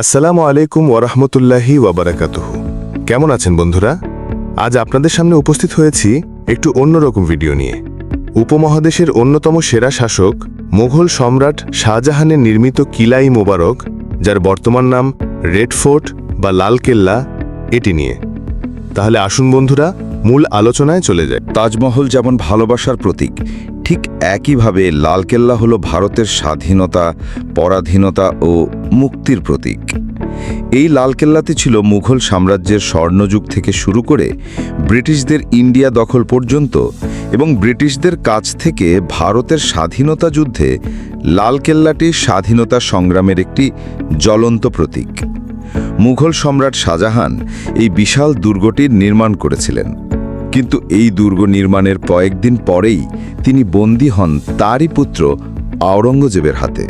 আসসালামু আলাইকুম ওরহমতুল্লাহি ওয়াবারাকাতুহু। কেমন আছেন বন্ধুরা? আজ আপনাদের সামনে উপস্থিত হয়েছি একটু অন্যরকম ভিডিও নিয়ে। উপমহাদেশের অন্যতম সেরা শাসক, মুঘল সম্রাট শাহজাহানের নির্মিত কিলাই মোবারক, যার বর্তমান নাম রেড ফোর্ট বা লাল কেল্লা, এটি নিয়ে। তাহলে আসুন বন্ধুরা, মূল আলোচনায় চলে যায় তাজমহল যেমন ভালোবাসার প্রতীক ঠিক একইভাবে লালকেল্লা হল ভারতের স্বাধীনতা, পরাধীনতা ও মুক্তির প্রতীক। এই লালকেল্লাতে ছিল মুঘল সাম্রাজ্যের স্বর্ণযুগ থেকে শুরু করে ব্রিটিশদের ইন্ডিয়া দখল পর্যন্ত এবং ব্রিটিশদের কাছ থেকে ভারতের স্বাধীনতা যুদ্ধে লালকেল্লাটি স্বাধীনতা সংগ্রামের একটি জ্বলন্ত প্রতীক। মুঘল সম্রাট শাহজাহান এই বিশাল দুর্গটির নির্মাণ করেছিলেন। কিন্তু এই দুর্গ নির্মাণের কয়েকদিন পরেই তিনি বন্দী হন তারই পুত্র আওরঙ্গজেবের হাতে।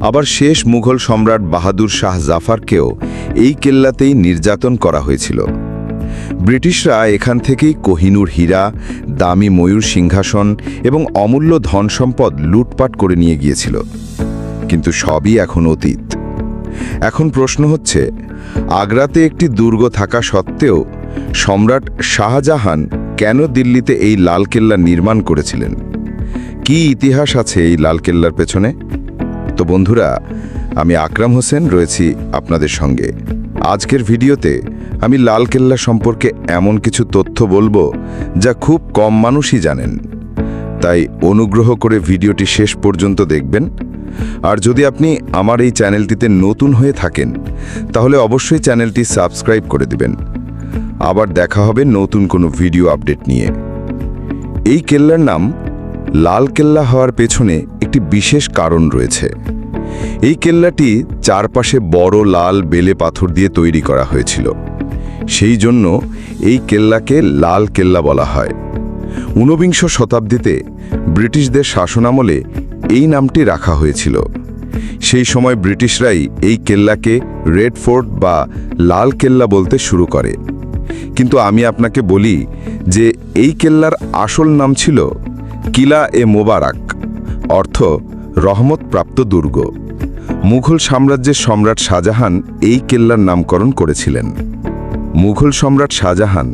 আবার শেষ মুঘল সম্রাট বাহাদুর শাহ জাফারকেও এই কেল্লাতেই নির্যাতন করা হয়েছিল। ব্রিটিশরা এখান থেকেই কোহিনুর হীরা, দামি ময়ূর সিংহাসন এবং অমূল্য ধন সম্পদ লুটপাট করে নিয়ে গিয়েছিল। কিন্তু সবই এখন অতীত। এখন প্রশ্ন হচ্ছে, আগ্রাতে একটি দুর্গ থাকা সত্ত্বেও সম্রাট শাহজাহান কেন দিল্লিতে এই লালকেল্লা নির্মাণ করেছিলেন? কি ইতিহাস আছে এই লালকেল্লার পেছনে? তো বন্ধুরা, আমি আকরাম হোসেন রয়েছি আপনাদের সঙ্গে। আজকের ভিডিওতে আমি লালকেল্লা সম্পর্কে এমন কিছু তথ্য বলব যা খুব কম মানুষই জানেন। তাই অনুগ্রহ করে ভিডিওটি শেষ পর্যন্ত দেখবেন। আর যদি আপনি আমার এই চ্যানেলটিতে নতুন হয়ে থাকেন, তাহলে অবশ্যই চ্যানেলটি সাবস্ক্রাইব করে দিবেন। আবার দেখা হবে নতুন কোনো ভিডিও আপডেট নিয়ে। এই কেল্লার নাম লাল কেল্লা হওয়ার পেছনে একটি বিশেষ কারণ রয়েছে। এই কেল্লাটি চারপাশে বড় লাল বেলে পাথর দিয়ে তৈরি করা হয়েছিল। সেই জন্য এই কেল্লাকে লাল কেল্লা বলা হয়। ঊনবিংশ শতাব্দীতে ব্রিটিশদের শাসনামলে এই নামটি রাখা হয়েছিল। সেই সময় ব্রিটিশরাই এই কেল্লাকে রেড ফোর্ট বা লাল কেল্লা বলতে শুরু করে। কিন্তু আমি আপনাকে বলি যে এই কেল্লার আসল নাম ছিল কিলা এ মোবারক, অর্থ রহমতপ্রাপ্ত দুর্গ। মুঘল সাম্রাজ্যের সম্রাট শাহজাহান এই কেল্লার নামকরণ করেছিলেন। মুঘল সম্রাট শাহজাহান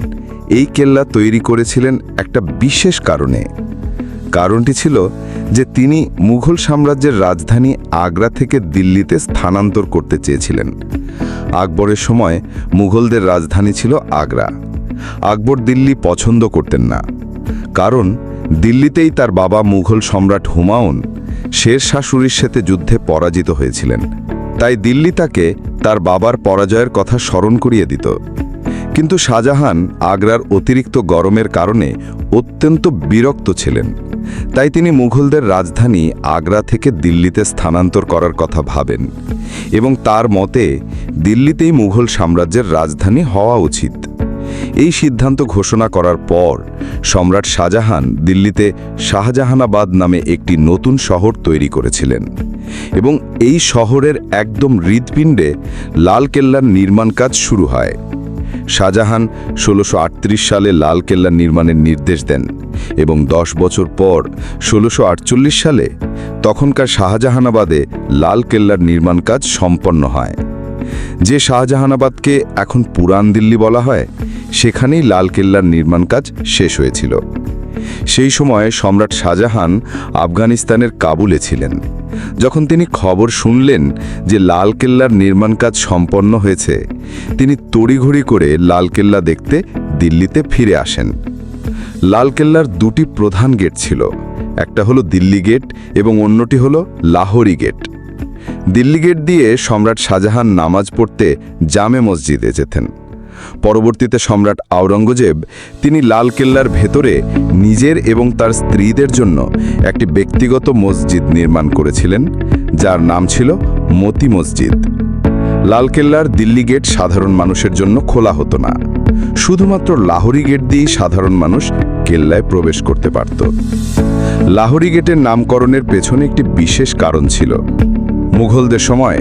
এই কেল্লা তৈরি করেছিলেন একটা বিশেষ কারণে। কারণটি ছিল যে তিনি মুঘল সাম্রাজ্যের রাজধানী আগ্রা থেকে দিল্লিতে স্থানান্তর করতে চেয়েছিলেন। আকবরের সময় মুঘলদের রাজধানী ছিল আগ্রা। আকবর দিল্লি পছন্দ করতেন না। কারণ দিল্লিতেই তার বাবা মুঘল সম্রাট হুমায়ুন শের শাশুড়ির সাথে যুদ্ধে পরাজিত হয়েছিলেন। তাই দিল্লি তাকে তার বাবার পরাজয়ের কথা স্মরণ করিয়ে দিত। কিন্তু শাহজাহান আগ্রার অতিরিক্ত গরমের কারণে অত্যন্ত বিরক্ত ছিলেন। তাই তিনি মুঘলদের রাজধানী আগ্রা থেকে দিল্লিতে স্থানান্তর করার কথা ভাবেন এবং তার মতে দিল্লিতেই মুঘল সাম্রাজ্যের রাজধানী হওয়া উচিত। এই সিদ্ধান্ত ঘোষণা করার পর সম্রাট শাহজাহান দিল্লিতে শাহজাহানাবাদ নামে একটি নতুন শহর তৈরি করেছিলেন এবং এই শহরের একদম হৃদপিণ্ডে লালকেল্লার নির্মাণ কাজ শুরু হয়। শাহজাহান ষোলোশো সালে লালকেল্লা নির্মাণের নির্দেশ দেন এবং দশ বছর পর ষোলোশো সালে তখনকার শাহজাহানাবাদে লালকেল্লার নির্মাণ কাজ সম্পন্ন হয়। যে শাহজাহানাবাদকে এখন পুরান দিল্লি বলা হয়, সেখানেই লালকেল্লার নির্মাণ কাজ শেষ হয়েছিল। সেই সময় সম্রাট শাহজাহান আফগানিস্তানের কাবুলে ছিলেন। যখন তিনি খবর শুনলেন যে লালকেল্লার নির্মাণ কাজ সম্পন্ন হয়েছে, তিনি তড়িঘড়ি করে লালকেল্লা দেখতে দিল্লিতে ফিরে আসেন। লালকেল্লার দুটি প্রধান গেট ছিল, একটা হলো দিল্লি গেট এবং অন্যটি হলো লাহোরি গেট। দিল্লি গেট দিয়ে সম্রাট শাহজাহান নামাজ পড়তে জামে মসজিদে যেতেন। পরবর্তীতে সম্রাট আওরঙ্গজেব তিনি লালকেল্লার ভেতরে নিজের এবং তার স্ত্রীদের জন্য একটি ব্যক্তিগত মসজিদ নির্মাণ করেছিলেন, যার নাম ছিল মতি মসজিদ। লালকেল্লার দিল্লি গেট সাধারণ মানুষের জন্য খোলা হতো না। শুধুমাত্র লাহোরি গেট দিয়েই সাধারণ মানুষ কেল্লায় প্রবেশ করতে পারত। লাহোরি গেটের নামকরণের পেছনে একটি বিশেষ কারণ ছিল। মুঘলদের সময়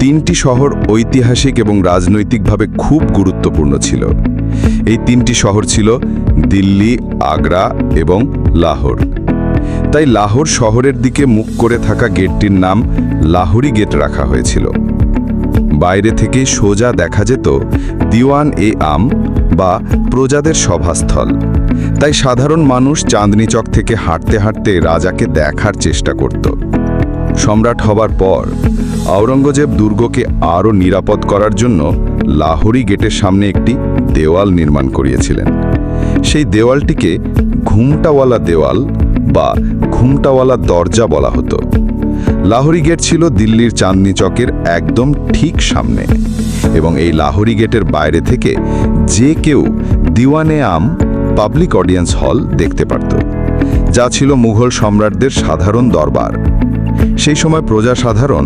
তিনটি শহর ঐতিহাসিক এবং রাজনৈতিকভাবে খুব গুরুত্বপূর্ণ ছিল। এই তিনটি শহর ছিল দিল্লি, আগ্রা এবং লাহোর। তাই লাহোর শহরের দিকে মুখ করে থাকা গেটটির নাম লাহোরি গেট রাখা হয়েছিল। বাইরে থেকে সোজা দেখা যেত দিওয়ান এ আম বা প্রজাদের সভাস্থল। তাই সাধারণ মানুষ চাঁদনি চক থেকে হাঁটতে হাঁটতে রাজাকে দেখার চেষ্টা করত। সম্রাট হবার পর আওরঙ্গজেব দুর্গকে আরও নিরাপদ করার জন্য লাহোরি গেটের সামনে একটি দেওয়াল নির্মাণ করিয়েছিলেন। সেই দেওয়ালটিকে ঘুমটাওয়ালা দেওয়াল বা ঘুমটাওয়ালা দরজা বলা হতো। লাহোরি গেট ছিল দিল্লির চাঁদনি চকের একদম ঠিক সামনে এবং এই লাহোরি গেটের বাইরে থেকে যে কেউ দিওয়ানে আম পাবলিক অডিয়েন্স হল দেখতে পারত, যা ছিল মুঘল সম্রাটদের সাধারণ দরবার। সেই সময় প্রজা সাধারণ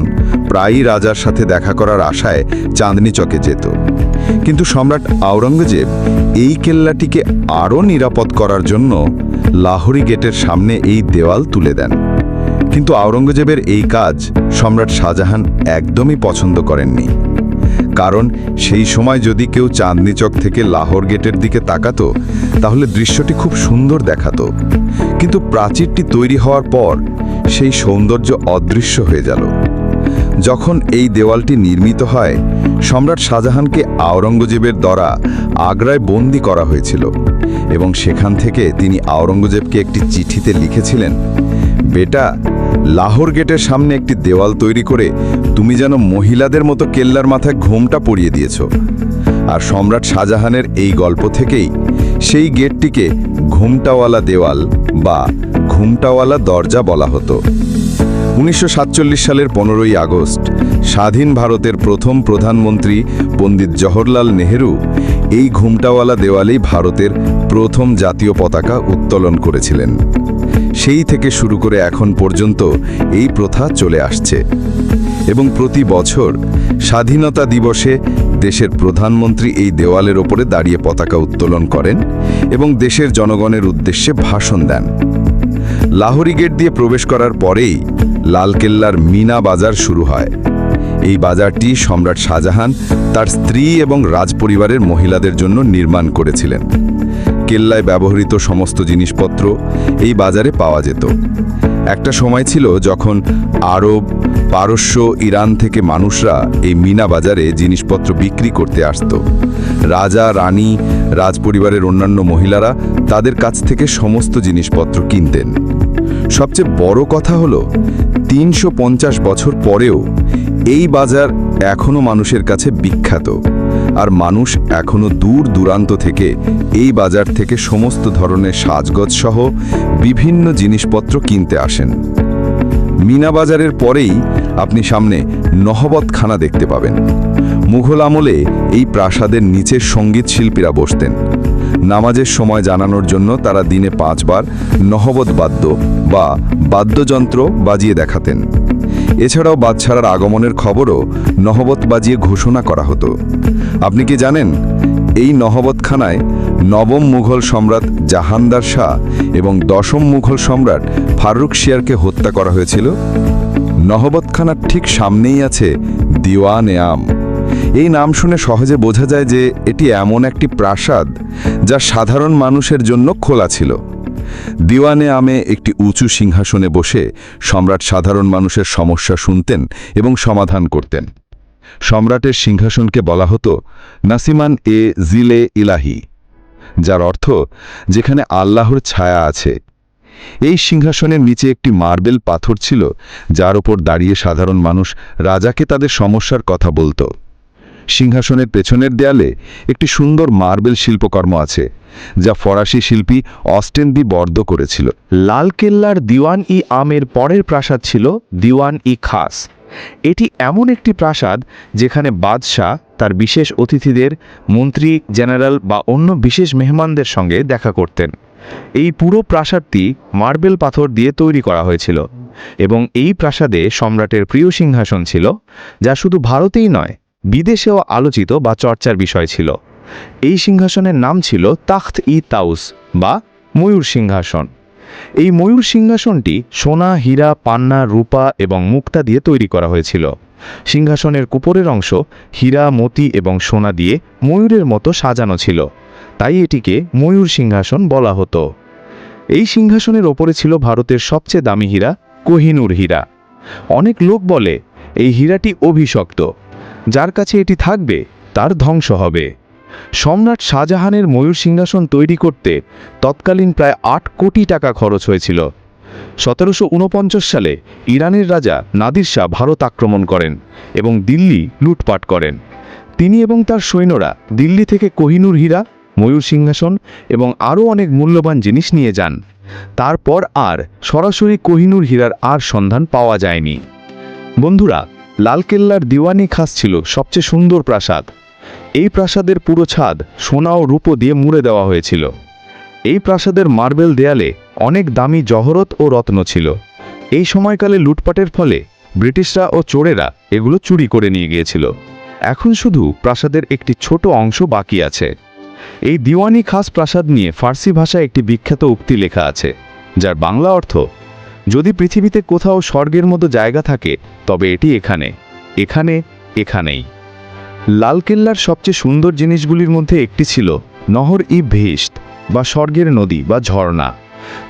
প্রায়ই রাজার সাথে দেখা করার আশায় চাঁদনি চকে যেত। কিন্তু সম্রাট আওরঙ্গজেব এই কেল্লাটিকে আরও নিরাপদ করার জন্য লাহোরি গেটের সামনে এই দেওয়াল তুলে দেন। কিন্তু আওরঙ্গজেবের এই কাজ সম্রাট শাহজাহান একদমই পছন্দ করেননি। কারণ সেই সময় যদি কেউ চাঁদনি চক থেকে লাহোর গেটের দিকে তাকাতো, তাহলে দৃশ্যটি খুব সুন্দর দেখাতো। কিন্তু প্রাচীরটি তৈরি হওয়ার পর সেই সৌন্দর্য অদৃশ্য হয়ে গেল। যখন এই দেওয়ালটি নির্মিত হয়, সম্রাট শাহজাহানকে আওরঙ্গজেবের দ্বারা আগ্রায় বন্দি করা হয়েছিল এবং সেখান থেকে তিনি আওরঙ্গজেবকে একটি চিঠিতে লিখেছিলেন বেটা, লাহোর গেটের সামনে একটি দেওয়াল তৈরি করে তুমি যেন মহিলাদের মতো কেল্লার মাথায় ঘোমটা পরিয়ে দিয়েছ। আর সম্রাট শাহজাহানের এই গল্প থেকেই সেই গেটটিকে ঘুমটাওয়ালা দেওয়াল বা ঘুমটাওয়ালা দরজা বলা হতো। উনিশশো সাতচল্লিশ সালের পনেরোই আগস্ট, স্বাধীন ভারতের প্রথম প্রধানমন্ত্রী পণ্ডিত জওহরলাল নেহেরু এই ঘুমটাওয়ালা দেওয়ালেই ভারতের প্রথম জাতীয় পতাকা উত্তোলন করেছিলেন। সেই থেকে শুরু করে এখন পর্যন্ত এই প্রথা চলে আসছে। এবং প্রতি বছর স্বাধীনতা দিবসে দেশের প্রধানমন্ত্রী এই দেওয়ালের ওপরে দাঁড়িয়ে পতাকা উত্তোলন করেন এবং দেশের জনগণের উদ্দেশ্যে ভাষণ দেন। লাহোরি গেট দিয়ে প্রবেশ করার পরেই লালকেল্লার মিনা বাজার শুরু হয়। এই বাজারটি সম্রাট শাহজাহান তার স্ত্রী এবং রাজপরিবারের মহিলাদের জন্য নির্মাণ করেছিলেন। কেল্লায় ব্যবহৃত সমস্ত জিনিসপত্র এই বাজারে পাওয়া যেত। একটা সময় ছিল যখন আরব, পারস্য, ইরান থেকে মানুষরা এই মিনা বাজারে জিনিসপত্র বিক্রি করতে আসতো। রাজা, রানী, রাজপরিবারের অন্যান্য মহিলারা তাদের কাছ থেকে সমস্ত জিনিসপত্র কিনতেন। সবচেয়ে বড় কথা হলো, তিনশো বছর পরেও এই বাজার এখনও মানুষের কাছে বিখ্যাত। আর মানুষ এখনও দূর দূরান্ত থেকে এই বাজার থেকে সমস্ত ধরনের সাজগজ সহ বিভিন্ন জিনিসপত্র কিনতে আসেন। মিনা বাজারের পরেই আপনি সামনে নহবতখানা দেখতে পাবেন। মুঘল আমলে এই প্রাসাদের নিচে সংগীত শিল্পীরা বসতেন। নামাজের সময় জানানোর জন্য তারা দিনে পাঁচবার নহবত বাদ্য বা বাদ্যযন্ত্র বাজিয়ে দেখাতেন। এছাড়াও বাদছাড়ার আগমনের খবরও নহবত বাজিয়ে ঘোষণা করা হতো। আপনি কি জানেন, এই নহবতখানায় নবম মুঘল সম্রাট জাহানদার শাহ এবং দশম মুঘল সম্রাট ফারুক শিয়ারকে হত্যা করা হয়েছিল? নহবতখানার ঠিক সামনেই আছে দিওয়ান এ আম। এই নাম শুনে সহজে বোঝা যায় যে এটি এমন একটি প্রাসাদ যা সাধারণ মানুষের জন্য খোলা ছিল। দিওয়ানে আমে একটি উঁচু সিংহাসনে বসে সম্রাট সাধারণ মানুষের সমস্যা শুনতেন এবং সমাধান করতেন। সম্রাটের সিংহাসনকে বলা হতো নাসিমান এ জিলে ইলাহি, যার অর্থ যেখানে আল্লাহর ছায়া আছে। এই সিংহাসনের নিচে একটি মার্বেল পাথর ছিল, যার ওপর দাঁড়িয়ে সাধারণ মানুষ রাজাকে তাদের সমস্যার কথা বলতো। সিংহাসনের পেছনের দেয়ালে একটি সুন্দর মার্বেল শিল্পকর্ম আছে, যা ফরাসি শিল্পী অস্টেন দি বর্দ করেছিল। লালকেল্লার দিওয়ান ই আমের পরের প্রাসাদ ছিল দিওয়ান ই খাস। এটি এমন একটি প্রাসাদ যেখানে বাদশাহ তার বিশেষ অতিথিদের, মন্ত্রী, জেনারেল বা অন্য বিশেষ মেহমানদের সঙ্গে দেখা করতেন। এই পুরো প্রাসাদটি মার্বেল পাথর দিয়ে তৈরি করা হয়েছিল এবং এই প্রাসাদে সম্রাটের প্রিয় সিংহাসন ছিল, যা শুধু ভারতেই নয় বিদেশেও আলোচিত বা চর্চার বিষয় ছিল। এই সিংহাসনের নাম ছিল তাখ্ত ই তাউস বা ময়ূর সিংহাসন। এই ময়ূর সিংহাসনটি সোনা, হীরা, পান্না, রূপা এবং মুক্তা দিয়ে তৈরি করা হয়েছিল। সিংহাসনের কুপরের অংশ হীরা, মতি এবং সোনা দিয়ে ময়ূরের মতো সাজানো ছিল। তাই এটিকে ময়ূর সিংহাসন বলা হতো। এই সিংহাসনের ওপরে ছিল ভারতের সবচেয়ে দামি হীরা কোহিনুর হীরা। অনেক লোক বলে, এই হীরাটি অভিশপ্ত। যার কাছে এটি থাকবে, তার ধ্বংস হবে। সম্রাট শাহজাহানের ময়ূর সিংহাসন তৈরি করতে তৎকালীন প্রায় আট কোটি টাকা খরচ হয়েছিল। সতেরোশো ঊনপঞ্চাশ সালে ইরানের রাজা নাদির শাহ ভারত আক্রমণ করেন এবং দিল্লি লুটপাট করেন। তিনি এবং তার সৈন্যরা দিল্লি থেকে কোহিনুর হীরা, ময়ূর সিংহাসন এবং আরও অনেক মূল্যবান জিনিস নিয়ে যান। তারপর আর সরাসরি কোহিনুর হীরার আর সন্ধান পাওয়া যায়নি। বন্ধুরা লালকেল্লার দিওয়ানি খাস ছিল সবচেয়ে সুন্দর প্রাসাদ। এই প্রাসাদের পুরো ছাদ সোনা ও রূপো দিয়ে মুড়ে দেওয়া হয়েছিল। এই প্রাসাদের মার্বেল দেয়ালে অনেক দামি জহরত ও রত্ন ছিল। এই সময়কালে লুটপাটের ফলে ব্রিটিশরা ও চোরেরা এগুলো চুরি করে নিয়ে গিয়েছিল। এখন শুধু প্রাসাদের একটি ছোট অংশ বাকি আছে। এই দিওয়ানি খাস প্রাসাদ নিয়ে ফার্সি ভাষায় একটি বিখ্যাত উক্তি লেখা আছে, যার বাংলা অর্থ যদি পৃথিবীতে কোথাও স্বর্গের মতো জায়গা থাকে, তবে এটি এখানে এখানে, এখানেই। লালকেল্লার সবচেয়ে সুন্দর জিনিসগুলির মধ্যে একটি ছিল নহর ই ভেস্ট বা স্বর্গের নদী বা ঝর্ণা।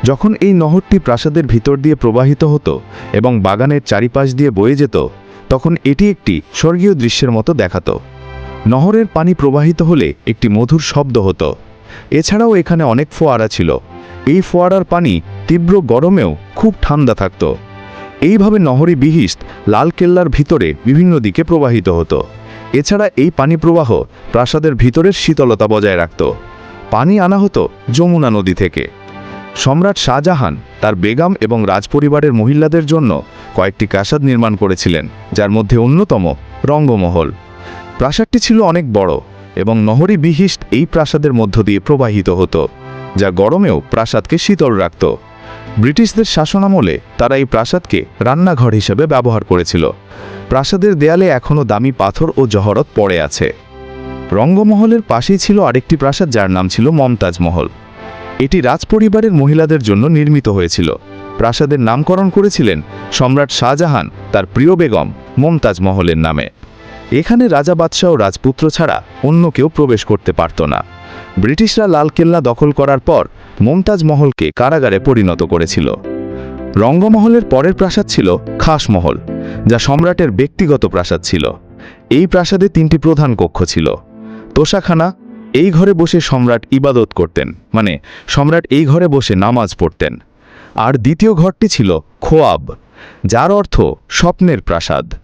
যখন এই নহরটি প্রাসাদের ভিতর দিয়ে প্রবাহিত হতো এবং বাগানের চারিপাশ দিয়ে বয়ে যেত, তখন এটি একটি স্বর্গীয় দৃশ্যের মতো দেখাত। নহরের পানি প্রবাহিত হলে একটি মধুর শব্দ হতো। এছাড়াও এখানে অনেক ফোয়ারা ছিল। এই ফোয়ারার পানি তীব্র গরমেও খুব ঠান্ডা থাকত। এইভাবে নহরী বিহিষ্ট লালকেল্লার ভিতরে বিভিন্ন দিকে প্রবাহিত হতো। এছাড়া এই পানি প্রবাহ প্রাসাদের ভিতরের শীতলতা বজায় রাখত। পানি আনা হতো যমুনা নদী থেকে। সম্রাট শাহজাহান তার বেগম এবং রাজপরিবারের মহিলাদের জন্য কয়েকটি প্রাসাদ নির্মাণ করেছিলেন, যার মধ্যে অন্যতম রঙ্গমহল। প্রাসাদটি ছিল অনেক বড় এবং নহরী বিহিষ্ট এই প্রাসাদের মধ্য দিয়ে প্রবাহিত হতো, যা গরমেও প্রাসাদকে শীতল রাখত। ব্রিটিশদের শাসনামলে তারা এই প্রাসাদকে রান্নাঘর হিসেবে ব্যবহার করেছিল। প্রাসাদের দেয়ালে এখনও দামি পাথর ও জহরত পড়ে আছে। রঙ্গমহলের পাশেই ছিল আরেকটি প্রাসাদ যার নাম ছিল মমতাজ মহল। এটি রাজপরিবারের মহিলাদের জন্য নির্মিত হয়েছিল। প্রাসাদের নামকরণ করেছিলেন সম্রাট শাহজাহান, তার প্রিয় বেগম মমতাজ মহলের নামে। এখানে রাজা বাদশাহ রাজপুত্র ছাড়া অন্য কেউ প্রবেশ করতে পারত না। ব্রিটিশরা লালকেল্লা দখল করার পর মমতাজ মহলকে কারাগারে পরিণত করেছিল। রঙ্গমহলের পরের প্রাসাদ ছিল খাসমহল যা সম্রাটের ব্যক্তিগত প্রাসাদ ছিল। এই প্রাসাদে তিনটি প্রধান কক্ষ ছিল। তোষাখানা, এই ঘরে বসে সম্রাট ইবাদত করতেন মানে সম্রাট এই ঘরে বসে নামাজ পড়তেন। আর দ্বিতীয় ঘরটি ছিল খোয়াব, যার অর্থ স্বপ্নের প্রাসাদ।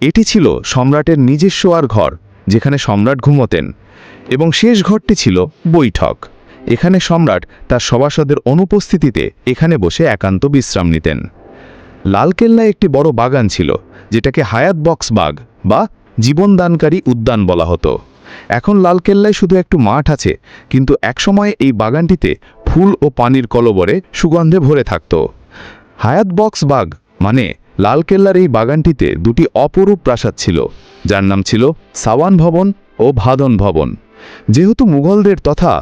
এটি ছিল সম্রাটের নিজস্ব আর ঘর, যেখানে সম্রাট ঘুমোতেন, এবং শেষ ঘরটি ছিল বৈঠক। এখানে সম্রাট তার সভাসদের অনুপস্থিতিতে এখানে বসে একান্ত বিশ্রাম নিতেন। লালকেল্লায় একটি বড় বাগান ছিল, যেটাকে হায়াত বক্স বাগ বা জীবনদানকারী উদ্যান বলা হতো। এখন লালকেল্লায় শুধু একটু মাঠ আছে, কিন্তু একসময় এই বাগানটিতে ফুল ও পানির কলবরে সুগন্ধে ভরে থাকত। হায়াত বক্স বাগ মানে লালকেল্লার এই বাগানটিতে দুটি অপরূপ প্রাসাদ ছিল, যার নাম ছিল সাওয়ান ভবন ও ভাদন ভবন। যেহেতু মুঘলদের তথা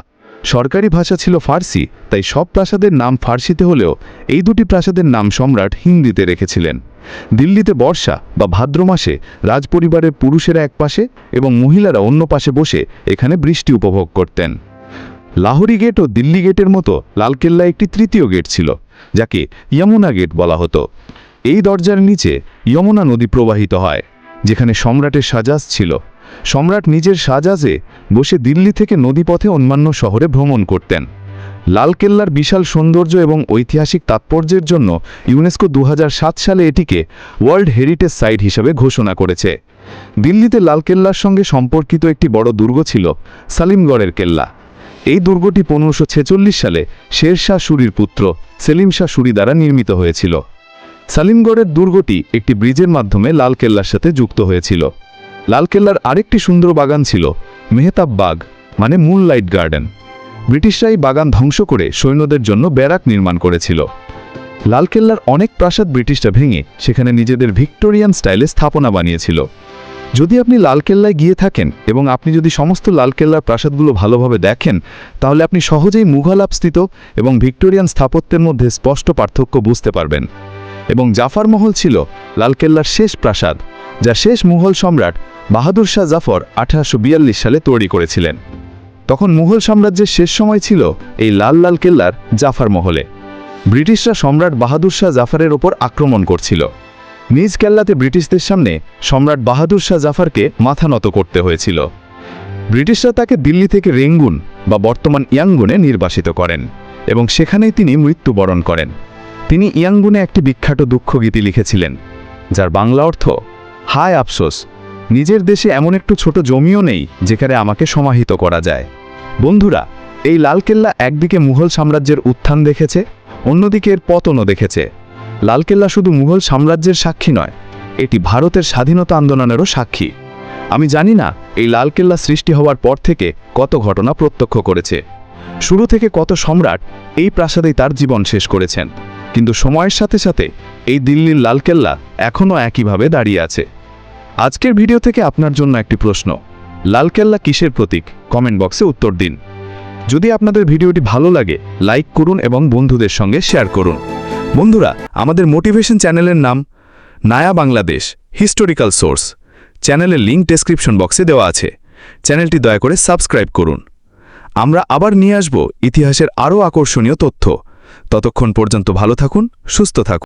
সরকারি ভাষা ছিল ফার্সি, তাই সব প্রাসাদের নাম ফার্সিতে হলেও এই দুটি প্রাসাদের নাম সম্রাট হিন্দিতে রেখেছিলেন। দিল্লিতে বর্ষা বা ভাদ্র মাসে রাজপরিবারের পুরুষেরা এক পাশে এবং মহিলারা অন্য পাশে বসে এখানে বৃষ্টি উপভোগ করতেন। লাহোরি গেট ও দিল্লি গেটের মতো লালকেল্লা একটি তৃতীয় গেট ছিল, যাকে যমুনা গেট বলা হতো। এই দরজার নিচে যমুনা নদী প্রবাহিত হয়, যেখানে সম্রাটের সাজাজ ছিল। সম্রাট নিজের সাজাজে বসে দিল্লি থেকে নদীপথে অন্যান্য শহরে ভ্রমণ করতেন। লালকেল্লার বিশাল সৌন্দর্য এবং ঐতিহাসিক তাৎপর্যের জন্য ইউনেস্কো দু হাজার সাত সালে এটিকে ওয়ার্ল্ড হেরিটেজ সাইট হিসেবে ঘোষণা করেছে। দিল্লিতে লালকেল্লার সঙ্গে সম্পর্কিত একটি বড় দুর্গ ছিল সালিমগড়ের কেল্লা। এই দুর্গটি পনেরোশো সালে শেরশাহ সুরির পুত্র সেলিম শাহ সুরি দ্বারা নির্মিত হয়েছিল। সালিমগড়ের দুর্গটি একটি ব্রিজের মাধ্যমে লালকেল্লার সাথে যুক্ত হয়েছিল। লালকেল্লার আরেকটি সুন্দর বাগান ছিল, মেহতাব বাগ মানে মুন লাইট গার্ডেন। ব্রিটিশরা এই বাগান ধ্বংস করে সৈন্যদের জন্য ব্যারাক নির্মাণ করেছিল। লালকেল্লার অনেক প্রাসাদ ব্রিটিশরা ভেঙে সেখানে নিজেদের ভিক্টোরিয়ান স্টাইলে স্থাপনা বানিয়েছিল। যদি আপনি লালকেল্লায় গিয়ে থাকেন এবং আপনি যদি সমস্ত লালকেল্লার প্রাসাদগুলো ভালোভাবে দেখেন, তাহলে আপনি সহজেই মুঘল আপস্থিত এবং ভিক্টোরিয়ান স্থাপত্যের মধ্যে স্পষ্ট পার্থক্য বুঝতে পারবেন। এবং জাফার মহল ছিল লালকেল্লার শেষ প্রাসাদ। যা শেষ মুঘল সম্রাট বাহাদুর শাহ জাফর আঠারোশো বিয়াল্লিশ সালে তৈরি করেছিলেন। তখন মুঘল সাম্রাজ্যের শেষ সময় ছিল এই লাল লাল কেল্লার জাফার মহলে। ব্রিটিশরা সম্রাট বাহাদুর শাহ জাফরের ওপর আক্রমণ করছিল। নিজ কেল্লাতে ব্রিটিশদের সামনে সম্রাট বাহাদুর শাহ জাফারকে মাথা নত করতে হয়েছিল। ব্রিটিশরা তাকে দিল্লি থেকে রেঙ্গুন বা বর্তমান ইয়াঙ্গুনে নির্বাসিত করেন এবং সেখানেই তিনি মৃত্যুবরণ করেন। তিনি ইয়াঙ্গুনে একটি বিখ্যাত দুঃখগীতি লিখেছিলেন, যার বাংলা অর্থ হায় আফসোস, নিজের দেশে এমন একটু ছোট জমিও নেই যেখানে আমাকে সমাহিত করা যায়। বন্ধুরা, এই লালকেল্লা একদিকে মুঘল সাম্রাজ্যের উত্থান দেখেছে, অন্যদিকে এর পতনও দেখেছে। লালকেল্লা শুধু মুঘল সাম্রাজ্যের সাক্ষী নয়, এটি ভারতের স্বাধীনতা আন্দোলনেরও সাক্ষী। আমি জানি না এই লালকেল্লা সৃষ্টি হওয়ার পর থেকে কত ঘটনা প্রত্যক্ষ করেছে। শুরু থেকে কত সম্রাট এই প্রাসাদেই তার জীবন শেষ করেছেন। কিন্তু সময়ের সাথে সাথে এই দিল্লির লালকেল্লা এখনও একইভাবে দাঁড়িয়ে আছে। আজকের ভিডিও থেকে আপনার জন্য একটি প্রশ্ন। লালকেল্লা কিসের প্রতীক? কমেন্ট বক্সে উত্তর দিন। যদি আপনাদের ভিডিওটি ভালো লাগে, লাইক করুন এবং বন্ধুদের সঙ্গে শেয়ার করুন। বন্ধুরা, আমাদের মোটিভেশন চ্যানেলের নাম নায়া বাংলাদেশ, হিস্টোরিক্যাল সোর্স। চ্যানেলের লিঙ্ক ডেসক্রিপশন বক্সে দেওয়া আছে। চ্যানেলটি দয়া করে সাবস্ক্রাইব করুন। আমরা আবার নিয়ে আসব ইতিহাসের আরও আকর্ষণীয় তথ্য। ততক্ষণ পর্যন্ত ভালো থাকুন, সুস্থ থাকুন।